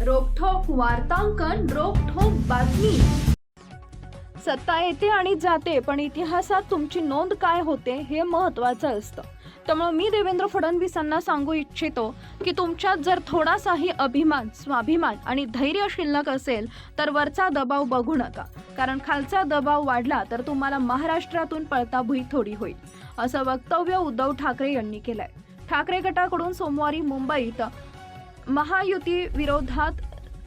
वार्तांकन रोखोक बातमी. सत्ता येते आणि जाते पण इतिहासात तुमची नोंद काय होते हे महत्वाचं असतं. त्यामुळे मी देवेंद्र फडणवीसांना सांगू इच्छितो की तुमच्यात जर थोडासाही अभिमान स्वाभिमान आणि धैर्य शिल्लक असेल तर वरचा दबाव बघू नका. कारण खालचा दबाव वाढला तर तुम्हाला महाराष्ट्रातून पळता भुई थोडी होईल. असं वक्तव्य उद्धव ठाकरे यांनी केलंय. ठाकरे गटाकडून सोमवारी मुंबईत महायुती विरोधात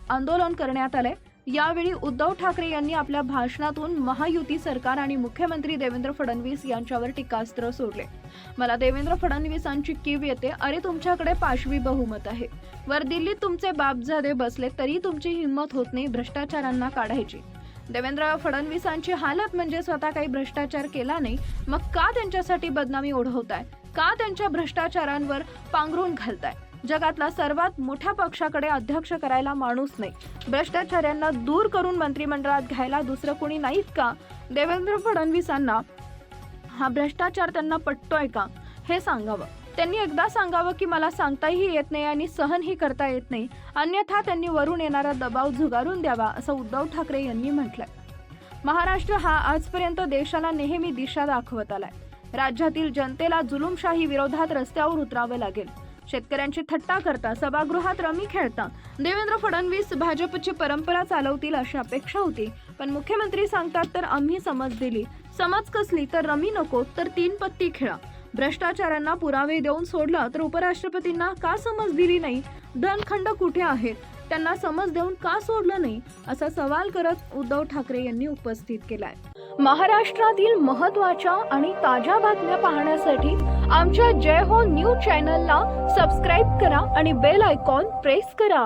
आंदोलन करण्यात आलंय. यावेळी उद्धव ठाकरे यांनी आपल्या भाषणातून महायुती सरकार आणि मुख्यमंत्री देवेंद्र फडणवीस यांच्यावर टीकास्त्र सोडले. मला देवेंद्र फडणवीसांची कीव येते. अरे तुमच्याकडे पाशवी बहुमत आहे. वर दिल्लीत तुमचे बापजादे बसले तरी तुमची हिंमत होत नाही भ्रष्टाचारांना काढायची. देवेंद्र फडणवीसांची हालत म्हणजे स्वतः काही भ्रष्टाचार केला नाही. मग का त्यांच्यासाठी बदनामी ओढवताय? का त्यांच्या भ्रष्टाचारांवर पांघरून घालताय? जगातला सर्वात मोठ्या पक्षाकडे अध्यक्ष करायला माणूस नाही. भ्रष्टाचाऱ्यांना दूर करून मंत्रिमंडळात घ्यायला दुसरं कोणी नाहीत का? देवेंद्र फडणवीसांना हा भ्रष्टाचार त्यांना पटतोय का? हे सांगावं. त्यांनी एकदा सांगावं की मला सांगताही येत नाही आणि सहनही करता येत नाही. अन्यथा त्यांनी वरून येणारा दबाव झुगारून द्यावा असं उद्धव ठाकरे यांनी म्हटलंय. महाराष्ट्र हा आजपर्यंत देशाला नेहमी दिशा दाखवत आलाय. राज्यातील जनतेला जुलुमशाही विरोधात रस्त्यावर उतरावं लागेल. शेतकऱ्यांची थट्टा करता सभागृहात रमी खेळता देवेंद्र फडणवीस भाजपची परंपरा चालवतील अशी अपेक्षा होती पण मुख्यमंत्री सांगतात तर आम्ही समज दिली. समज कसली? तर रमी नको तर तीन पत्ती खेळा. भ्रष्टाचारांना पुरावे देऊन सोडलं तर उपराष्ट्रपतींना का समज दिली नाही? धनखंड कुठे आहेत त्यांना समज देऊन का सोडलं नाही असा सवाल करत उद्धव ठाकरे यांनी उपस्थित केलाय. महाराष्ट्रातील महत्त्वाच्या आणि ताज्या बातम्या पाहण्यासाठी आमच्या जय हो न्यूज चॅनलला सबस्क्राईब करा आणि बेल आयकॉन प्रेस करा.